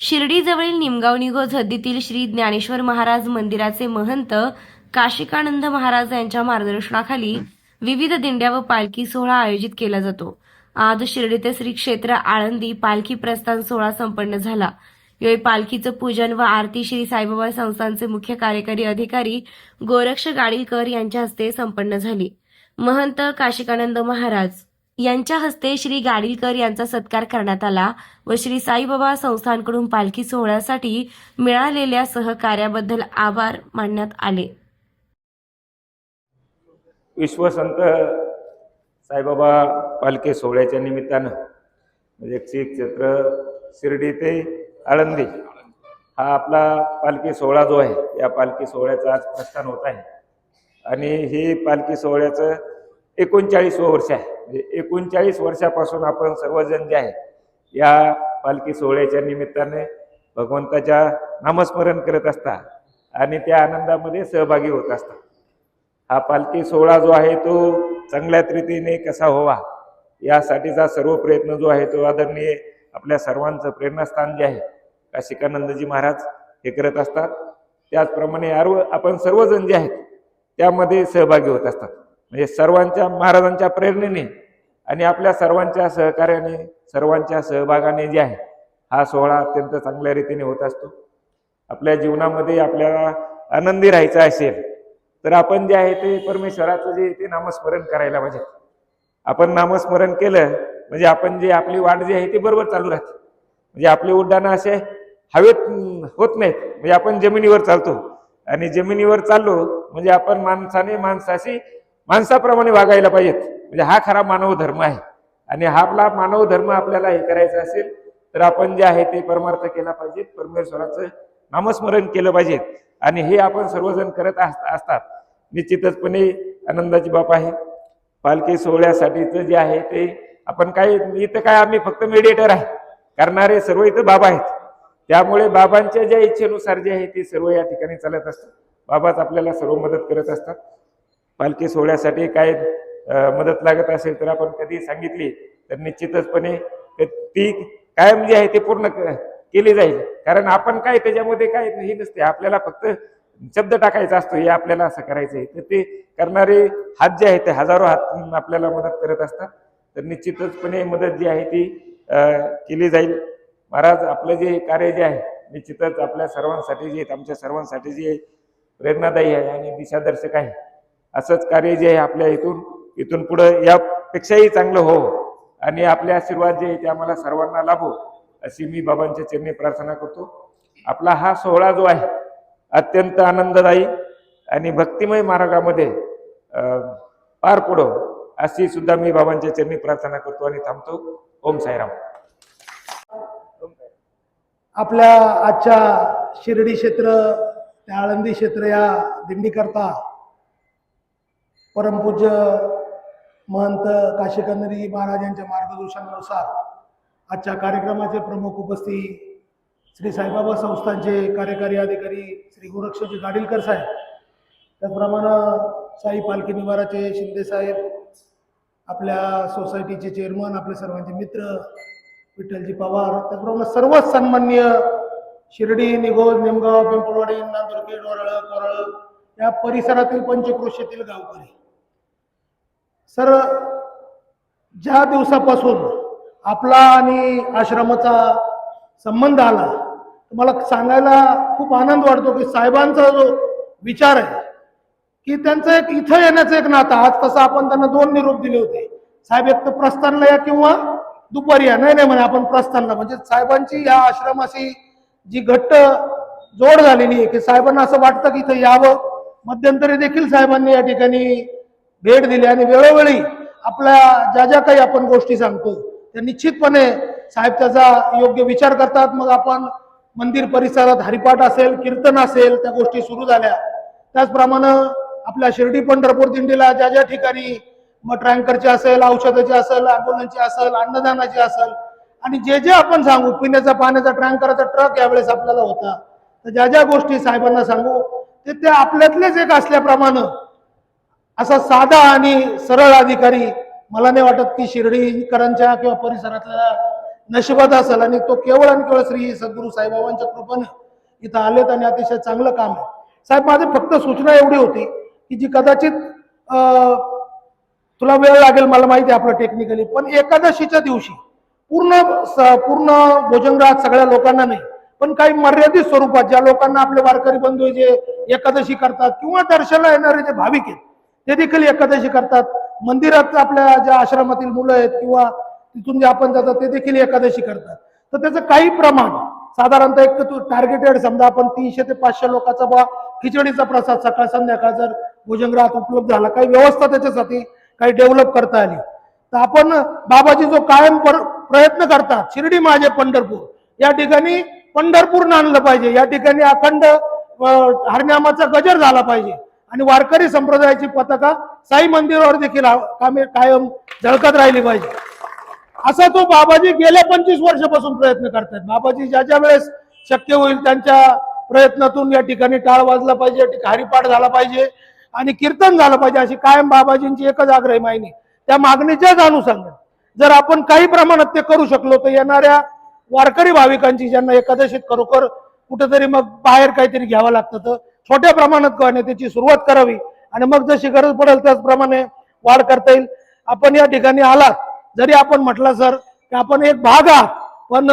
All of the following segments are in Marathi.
शिर्डीजवळील निमगाव निघोज हद्दीतील श्री ज्ञानेश्वर महाराज मंदिराचे महंत काशिकानंद महाराज यांच्या मार्गदर्शनाखाली विविध दिंड्या व पालखी सोहळा आयोजित केला जातो. आज शिर्डी ते श्री क्षेत्र आळंदी पालखी प्रस्थान सोहळा संपन्न झाला. यावेळी पालखीचं पूजन व आरती श्री साईबाबा संस्थानचे मुख्य कार्यकारी अधिकारी गोरक्ष गाडीलकर यांच्या हस्ते संपन्न झाली. महंत काशिकानंद महाराज यांच्या हस्ते श्री गाडीलकर यांचा सत्कार करण्यात आला व श्री साईबाबा संस्थानकडून पालखी सोहळ्यासाठी मिळालेल्या सहकार्याबद्दल आभार मानण्यात आले. विश्वसंत साईबाबा पालखी सोहळ्याच्या निमित्तानं म्हणजे क्षेत्र शिर्डी ते आळंदी हा आपला पालखी सोहळा जो आहे या पालखी सोहळ्याचा आज प्रस्थान होत आहे. आणि ही पालखी सोहळ्याचं एकोणचाळीस वर्ष आहे. म्हणजे एकोणचाळीस वर्षापासून आपण सर्वजण जे आहे या पालखी सोहळ्याच्या निमित्ताने भगवंताच्या नामस्मरण करत असतात आणि त्या आनंदामध्ये सहभागी होत असतात. हा पालखी सोहळा जो आहे तो चांगल्या रीतीने कसा व्हावा यासाठीचा सर्व प्रयत्न जो आहे तो आदरणीय आपल्या सर्वांचं प्रेरणास्थान जे आहे काशिकानंदजी महाराज हे करत असतात. त्याचप्रमाणे आरो आपण सर्वजण जे आहेत त्यामध्ये सहभागी होत असतात. म्हणजे सर्वांच्या महाराजांच्या प्रेरणेने आणि आपल्या सर्वांच्या सहकार्याने सर्वांच्या सहभागाने जे आहे हा सोहळा अत्यंत चांगल्या रीतीने होत असतो. आपल्या जीवनामध्ये आपल्याला आनंदी राहायचं असेल तर आपण जे आहे ते परमेश्वराचं जे ते नामस्मरण करायला पाहिजे. आपण नामस्मरण केलं म्हणजे आपण जे आपली वाट जी आहे ती बरोबर चालू राहते. म्हणजे आपली उड्डाणं असे हवेत होत नाहीत म्हणजे आपण जमिनीवर चालतो. आणि जमिनीवर चाललो म्हणजे आपण माणसाने माणसाशी माणसाप्रमाणे वागायला पाहिजेत. म्हणजे हा खरा मानव धर्म आहे. आणि हा आपला मानव धर्म आपल्याला हे करायचा असेल तर आपण जे आहे ते परमार्थ केला पाहिजे परमेश्वराचं नामस्मरण केलं पाहिजे आणि हे आपण सर्वजण करत असतात. निश्चितचपणे आनंदाची बाब आहे. पालखी सोहळ्यासाठीचं जे आहे ते आपण काय इथं काय आम्ही फक्त मेडिएटर आहे. करणारे सर्व इथं बाबा आहेत. त्यामुळे बाबांच्या ज्या इच्छेनुसार जे आहे ते सर्व या ठिकाणी चालत असतात. बाबाच आपल्याला सर्व मदत करत असतात. पालखी सोहळ्यासाठी काय मदत लागत असेल तर आपण कधी सांगितली? तर निश्चितचपणे ती कायम जी आहे ते पूर्ण क- केली जाईल. कारण आपण काय त्याच्यामध्ये काय हे नसते. आपल्याला फक्त शब्द टाकायचा असतो हे आपल्याला असं करायचं आहे. तर ते करणारे हात जे आहेत ते हजारो हात आपल्याला मदत करत असतात. तर निश्चितचपणे मदत जी आहे ती केली जाईल. महाराज आपलं जे कार्य जे आहे निश्चितच आपल्या सर्वांसाठी जे आमच्या सर्वांसाठी जे प्रेरणादायी आहे आणि दिशादर्शक आहे असंच कार्य जे आहे आपल्या इथून इथून पुढं यापेक्षाही चांगलं हो. आणि आपले आशीर्वाद जे आहे ते आम्हाला सर्वांना लाभो अशी मी बाबांच्या चरणी प्रार्थना करतो. आपला हा सोहळा जो आहे अत्यंत आनंददायी आणि भक्तिमय मार्गामध्ये पार पडो अशी सुद्धा मी बाबांच्या चरणी प्रार्थना करतो आणि थांबतो. ओम साईराम. आपल्या आजच्या शिर्डी क्षेत्र त्या आळंदी क्षेत्र या दिंडीकरता परमपूज्य महंत काशिकंदरी महाराज यांच्या मार्गदर्शनानुसार आजच्या कार्यक्रमाचे प्रमुख उपस्थित श्री साईबाबा संस्थांचे कार्यकारी अधिकारी श्री गोरक्षजी गाडीलकर साहेब. त्याचप्रमाणे साई पालखी निवाराचे शिंदे साहेब आपल्या सोसायटीचे चेअरमन आपले सर्वांचे मित्र विठ्ठलजी पवार त्याचप्रमाणे सर्वच सन्मान्य शिर्डी निघोज निमगाव पिंपळवाडी नांदुरखेड वरळ कोरळ या परिसरातील पंचक्रोशीतील गावकरी. सर ज्या दिवसापासून आपला आणि आश्रमाचा संबंध आला तर मला सांगायला खूप आनंद वाटतो की साहेबांचा जो विचार आहे की त्यांचं एक इथं येण्याचं एक नातं आज कसं आपण त्यांना दोन निरोप दिले होते. साहेब एक तर प्रस्थानला या किंवा दुपारी या. नाही नाही म्हणे आपण प्रस्थानला. म्हणजे साहेबांची या आश्रमाशी जी घट्ट जोड झालेली आहे की साहेबांना असं वाटतं की इथं यावं. मध्यंतरी देखील साहेबांनी या ठिकाणी भेट दिली आणि वेळोवेळी आपल्या ज्या ज्या काही आपण गोष्टी सांगतो त्या निश्चितपणे साहेब त्याचा योग्य विचार करतात. मग आपण मंदिर परिसरात हरिपाठ असेल कीर्तन असेल त्या गोष्टी सुरू झाल्या. त्याचप्रमाणे आपल्या शिर्डी पंढरपूर दिंडीला ज्या ज्या ठिकाणी मग ट्रँकरची असेल औषधाची असेल अँब्युलन्सची असेल अन्नदानाची असेल आणि जे जे आपण सांगू पिण्याचा पाण्याचा ट्रँकराचा ट्रक यावेळेस आपल्याला होता. तर ज्या ज्या गोष्टी साहेबांना सांगू ते त्या आपल्यातलेच एक असल्याप्रमाणे असा साधा आणि सरळ अधिकारी मला नाही वाटत की शिर्डीकरांच्या किंवा परिसरातल्या नशिबात असेल. आणि तो केवळ आणि केवळ श्री सद्गुरू साईबाबांच्या कृपेने इथं आलेत आणि अतिशय चांगलं काम आहे. साहेब माझी फक्त सूचना एवढी होती की जी कदाचित अं, तुला वेळ लागेल मला माहिती आहे आपलं टेक्निकली पण एकादशीच्या दिवशी पूर्ण पूर्ण भोजनगृहात सगळ्या लोकांना नाही पण काही मर्यादित स्वरूपात ज्या लोकांना आपले वारकरी बंधू जे एकादशी करतात किंवा दर्शनाला येणारे जे भाविक आहेत ते देखील एकादशी करतात. मंदिरात आपल्या ज्या आश्रमातील मुलं आहेत किंवा तिथून जे आपण जातात ते देखील एकादशी करतात. तर त्याचं काही प्रमाण साधारणतः एक टार्गेटेड समजा आपण तीनशे ते पाचशे लोकांचा बा खिचडीचा प्रसाद सकाळ संध्याकाळ जर भोजनगृहात उपलब्ध झाला काही व्यवस्था त्याच्यासाठी काही डेव्हलप करता आली. तर आपण बाबाजी जो कायम प्रयत्न करतात शिर्डी माझे पंढरपूर या ठिकाणी पंढरपूर आणलं पाहिजे. या ठिकाणी अखंड हरनामाचा गजर झाला पाहिजे. आणि वारकरी संप्रदायाची पताका साई मंदिरावर देखील कामे कायम झळकत राहिली पाहिजे. असा तो बाबाजी गेल्या पंचवीस वर्षापासून प्रयत्न करतायत. बाबाजी ज्या ज्या वेळेस शक्य होईल त्यांच्या प्रयत्नातून या ठिकाणी टाळ वाजला पाहिजे हरिपाठ झाला पाहिजे आणि कीर्तन झालं पाहिजे अशी कायम बाबाजींची एकच आग्रही मागणी. त्या मागणीच्याच अनुषंगाने जर आपण काही प्रमाणात ते करू शकलो तर येणाऱ्या वारकरी भाविकांची ज्यांना एकादशीत खरोखर कुठेतरी मग बाहेर काहीतरी घ्यावं लागतं तर छोट्या प्रमाणात करणे त्याची सुरुवात करावी. आणि मग जशी गरज पडेल त्याचप्रमाणे वाढ करता येईल. आपण या ठिकाणी आलात. जरी आपण म्हटलं सर की आपण एक भाग आहात पण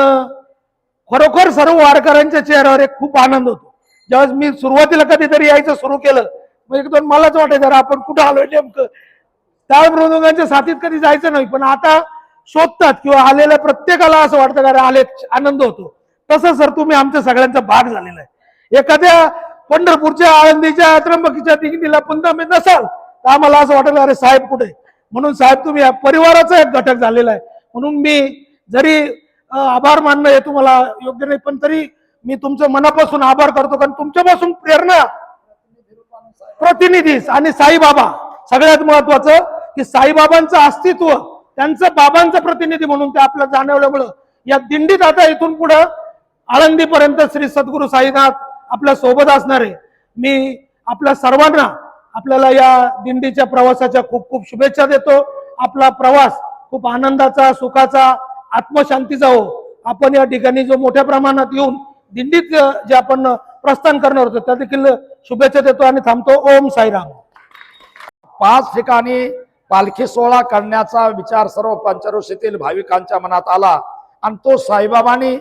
खरोखर सर्व वारकऱ्यांच्या चेहऱ्यावर एक खूप आनंद होतो. ज्यावेळेस मी सुरुवातीला कधीतरी यायचं सुरू केलं मग एक दोन मलाच वाटायचं जरा आपण कुठं आलोय नेमकं? त्या मृदुंगांच्या साथीत कधी जायचं नाही पण आता शोधतात किंवा आलेल्या प्रत्येकाला असं वाटतं का अरे आले आनंद होतो. तसं सर तुम्ही आमच्या सगळ्यांचा भाग झालेला आहे. एखाद्या पंढरपूरच्या आळंदीच्या त्र्यंबकीच्या दिंडीला पण तुम्ही नसाल तर आम्हाला असं वाटलं अरे साहेब कुठे? म्हणून साहेब तुम्ही या परिवाराचा एक घटक झालेला आहे. म्हणून मी जरी आभार मानणं हे तुम्हाला योग्य नाही पण तरी मी तुमचं मनापासून आभार करतो कारण तुमच्यापासून प्रेरणा प्रतिनिधीस आणि साईबाबा सगळ्यात महत्वाचं की साईबाबांचं अस्तित्व त्यांचं बाबांचं प्रतिनिधी म्हणून ते आपल्याला जाणवल्यामुळं या दिंडीत आता इथून पुढं आळंदीपर्यंत श्री सद्गुरू साईनाथ आपल्यासोबत असणार आहे. मी आपल्या सर्वांना आपल्याला या दिंडीच्या प्रवासाच्या खूप खूप शुभेच्छा देतो. आपला प्रवास खूप आनंदाचा सुखाचा आत्मशांतीचा हो. आपण या ठिकाणी जो मोठ्या प्रमाणात येऊन दिंडीत जे आपण प्रस्थान करणार होतो त्या देखील शुभेच्छा देतो आणि थांबतो. ओम साईराम. पाच ठिकाणी पालखी सोहळा करण्याचा विचार सर्व पंचरोशीतील भाविकांच्या मनात आला. आणि तो साईबाबांनी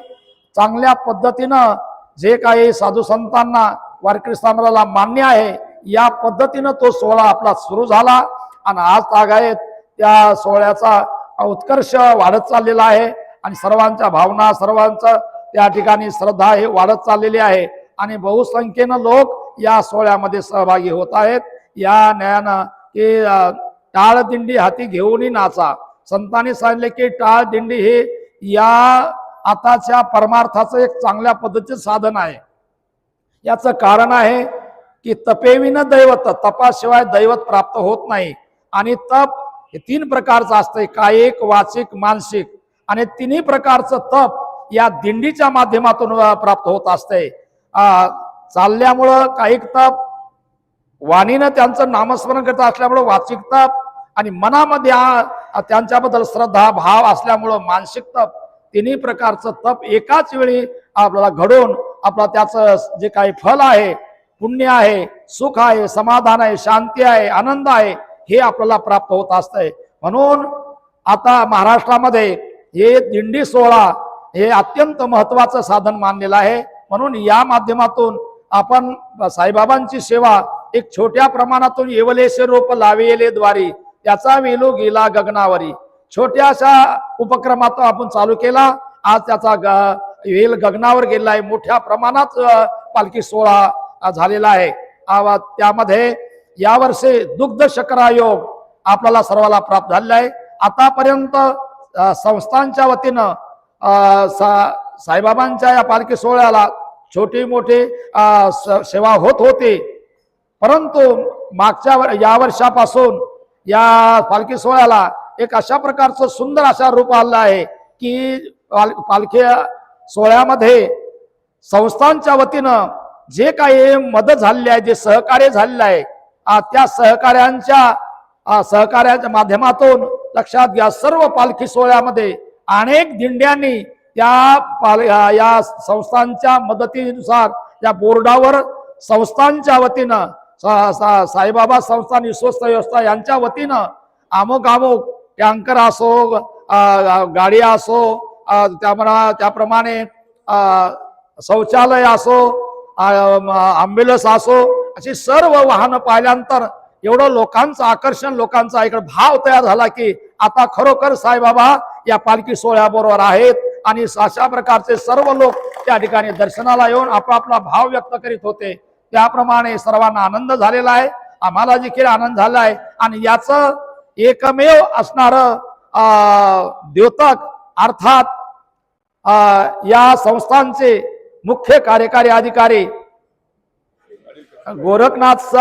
चांगल्या पद्धतीनं जे काही साधू संतांना वारकरी समाजाला मान्य आहे या पद्धतीनं तो सोहळा आपला सुरू झाला. आणि आज तागायत त्या सोहळ्याचा उत्कर्ष वाढत चाललेला आहे. आणि सर्वांच्या भावना सर्वांचं त्या ठिकाणी श्रद्धा हे वाढत चाललेली आहे. आणि बहुसंख्येनं लोक या सोहळ्यामध्ये सहभागी होत आहेत. या न्यायानं की टाळदिंडी हाती घेऊनही नाचा. संतांनी सांगितले की टाळदिंडी हे या आताच्या परमार्थाचं एक चांगल्या पद्धतीचं साधन आहे. याचं कारण आहे की तपेविन दैवत तपाशिवाय दैवत प्राप्त होत नाही. आणि तप हे तीन प्रकारचं असतंय कायिक वाचिक मानसिक. आणि तिन्ही प्रकारचं तप या दिंडीच्या माध्यमातून प्राप्त होत असते चालल्यामुळं कायिक तप वाणीनं त्यांचं नामस्मरण करत असल्यामुळं वाचिक तप आणि मनामध्ये त्यांच्याबद्दल श्रद्धा भाव असल्यामुळं मानसिक तप. तिन्ही प्रकारचं तप एकाच वेळी आपल्याला घडून आपला त्याचं जे काही फल आहे पुण्य आहे सुख आहे समाधान आहे शांती आहे आनंद आहे हे आपल्याला प्राप्त होत असतंय. म्हणून आता महाराष्ट्रामध्ये हे दिंडी सोहळा हे अत्यंत महत्वाचं साधन मानलेलं आहे. म्हणून या माध्यमातून आपण साईबाबांची सेवा एक छोट्या प्रमाणातून येवलेशे रोप लावेले द्वारी त्याचा वेलो गेला गगनावरी. छोट्याशा उपक्रमात आपण चालू केला. आज त्याचा ग- वेल गगनावर गेला आहे. मोठ्या प्रमाणात पालखी सोहळा झालेला आहे. त्यामध्ये यावर्षी दुग्ध शकरायोग आपल्याला सर्वाला प्राप्त झालेला आहे. आतापर्यंत संस्थांच्या वतीनं सा- साईबाबांच्या या पालखी सोहळ्याला छोटी मोठी स- सेवा होत होती. परंतु मागच्या या वर्षापासून या पालखी सोहळ्याला एक अशा प्रकारचं सुंदर अशा रूप आलं आहे की पाल पालखी सोहळ्यामध्ये संस्थांच्या वतीनं जे काही मदत झालेली आहे जे सहकार्य झालेलं आहे त्या सहकार्यांच्या सहकार्याच्या माध्यमातून लक्षात घ्या सर्व पालखी सोहळ्यामध्ये अनेक दिंड्यांनी त्या पाल या- संस्थांच्या मदतीनुसार या बोर्डावर संस्थांच्या वतीनं सा- साईबाबा संस्थान विश्वस्त व्यवस्था यांच्या वतीनं अमुक अमुक टँकर असो गाडी असो त्यामुळं त्याप्रमाणे शौचालय असो ॲम्ब्युलन्स असो अशी सर्व वाहनं पाहिल्यानंतर एवढं लोकांचं आकर्षण लोकांचा इकडे भाव तयार झाला की आता खरोखर साईबाबा या पालखी सोहळ्याबरोबर आहेत आणि अशा प्रकारचे सर्व लोक त्या ठिकाणी दर्शनाला येऊन आपापला भाव व्यक्त करीत होते. त्याप्रमाणे सर्वांना आनंद झालेला आहे. आम्हाला देखील आनंद झाला आहे. आणि याचं एकमेव असणारं द्योतक अर्थात या संस्थांचे मुख्य कार्यकारी अधिकारी गोरखनाथ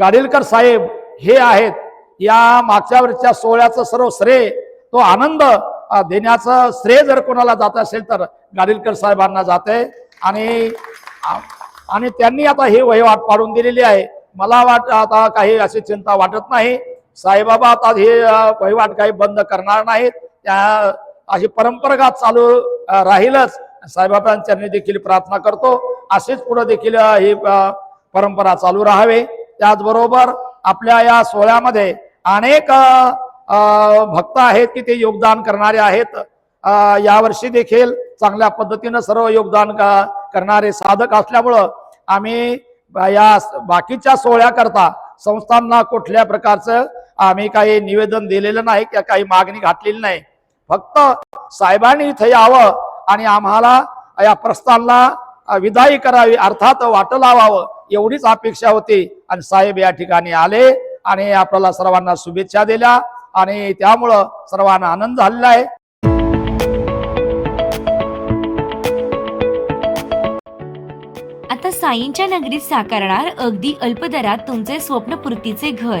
गाडीलकर साहेब हे आहेत. या मागच्या वर्षच्या सोहळ्याचं सर्व श्रेय तो आनंद देण्याचं श्रेय जर कोणाला जात असेल तर गाडीलकर साहेबांना जात आहे आणि आणि त्यांनी आता हे वहिवाट पाडून दिलेली आहे. मला वाट आता काही अशी चिंता वाटत नाही. साईबाबा आता हे वहिवाट काही बंद करणार नाहीत. त्या अशी परंपरागत चालू राहीलच. साईबाबांच्या देखील प्रार्थना करतो. असेच पुढे देखील ही परंपरा चालू राहावे. त्याचबरोबर आपल्या या सोहळ्यामध्ये अनेक भक्त आहेत की ते योगदान करणारे आहेत. यावर्षी देखील चांगल्या पद्धतीनं सर्व योगदान करणारे साधक असल्यामुळं आम्ही या बाकीच्या सोहळ्याकरता संस्थांना कुठल्या प्रकारचं आम्ही काही निवेदन दिलेलं नाही किंवा काही मागणी घातलेली नाही. फक्त साहेबांनी इथे यावं आणि आम्हाला या प्रस्थानला विदाई करावी अर्थात वाट लावावं एवढीच अपेक्षा होती. आणि साहेब या ठिकाणी आले आणि आपल्याला सर्वांना शुभेच्छा दिल्या आणि त्यामुळं सर्वांना आनंद झालेला आहे. आता साईंच्या नगरीत साकारणार अगदी अल्पदरात तुमचे स्वप्नपूर्तीचे घर.